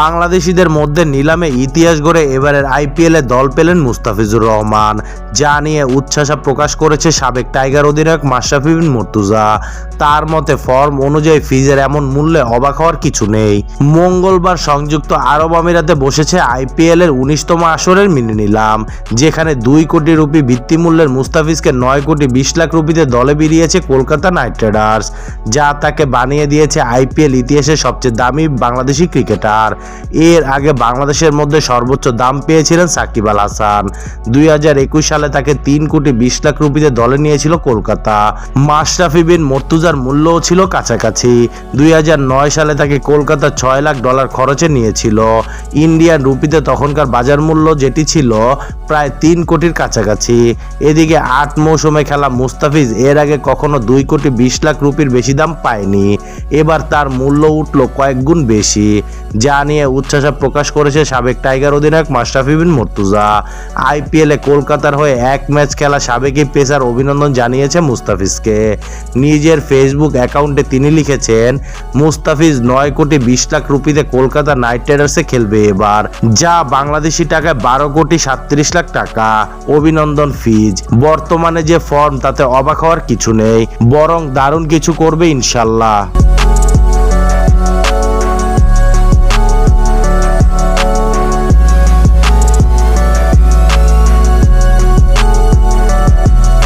বাংলাদেশিদের মধ্যে নিলামে ইতিহাস গড়ে এবারের আইপিএলে দল পেলেন মুস্তাফিজুর রহমান। যা নিয়ে উচ্ছ্বাসা প্রকাশ করেছে সাবেক টাইগার অধিনায়ক মাশরাফি বিন মুর্তুজা। তার মতে ফর্ম অনুযায়ী ফিজের এমন মূল্যে অবাক হওয়ার কিছু নেই। মঙ্গলবার সংযুক্ত আরব আমিরাতে বসেছে আইপিএল এর উনিশতম আসরের মিনি নিলাম, যেখানে দুই কোটি রুপি ভিত্তিমূল্যের মুস্তাফিজকে নয় কোটি বিশ লাখ রুপিতে দলে বেরিয়েছে কলকাতা নাইট রাইডার্স, যা তাকে বানিয়ে দিয়েছে আইপিএল ইতিহাসের সবচেয়ে দামি বাংলাদেশি ক্রিকেটার। এর আগে বাংলাদেশের মধ্যে সর্বোচ্চ দাম পেয়েছিলেন সাকিব আল হাসান। দুই হাজার একুশ সালে তাকে তিন কোটি বিশ লাখ রুপিতে দলে নিয়েছিল কলকাতা। মাশরাফি বিন মর্তুজার মূল্যও ছিল কাছাকাছি। দুই হাজার নয় সালে তাকে কলকাতা ছয় লাখ ডলার খরচে নিয়েছিল। ইন্ডিয়ান রুপিতে তখনকার বাজার মূল্য যেটি ছিল প্রায় তিন কোটির কাছাকাছি। এদিকে আট মৌসুমে খেলা মুস্তাফিজ এর আগে কখনো দুই কোটি বিশ লাখ রুপির বেশি দাম পায়নি। এবার তার মূল্য উঠল কয়েক গুণ বেশি, যা নিয়ে উচ্ছ্বাসা প্রকাশ করেছে সাবেক টাইগার অধিনায়ক মাশরাফি বিন মর্তুজা। আইপিএলে কলকাতার হয়ে এক ম্যাচ খেলা সাবেকি পেসার অভিনন্দন জানিয়েছে মুস্তাফিজকে। নিজের ফেসবুক অ্যাকাউন্টে তিনি লিখেছেন, মুস্তাফিজ নয় কোটি বিশ লাখ রুপিতে কলকাতা নাইট রাইডার্সে খেলবে এবার, যা বাংলাদেশি টাকায় বারো কোটি সাতত্রিশ লাখ টাকা। অভিনন্দন ফিজ। বর্তমানে যে ফর্ম তাতে অবাক হওয়ার কিছু নেই, বরং দারুণ কিছু করবে ইনশাল্লাহ।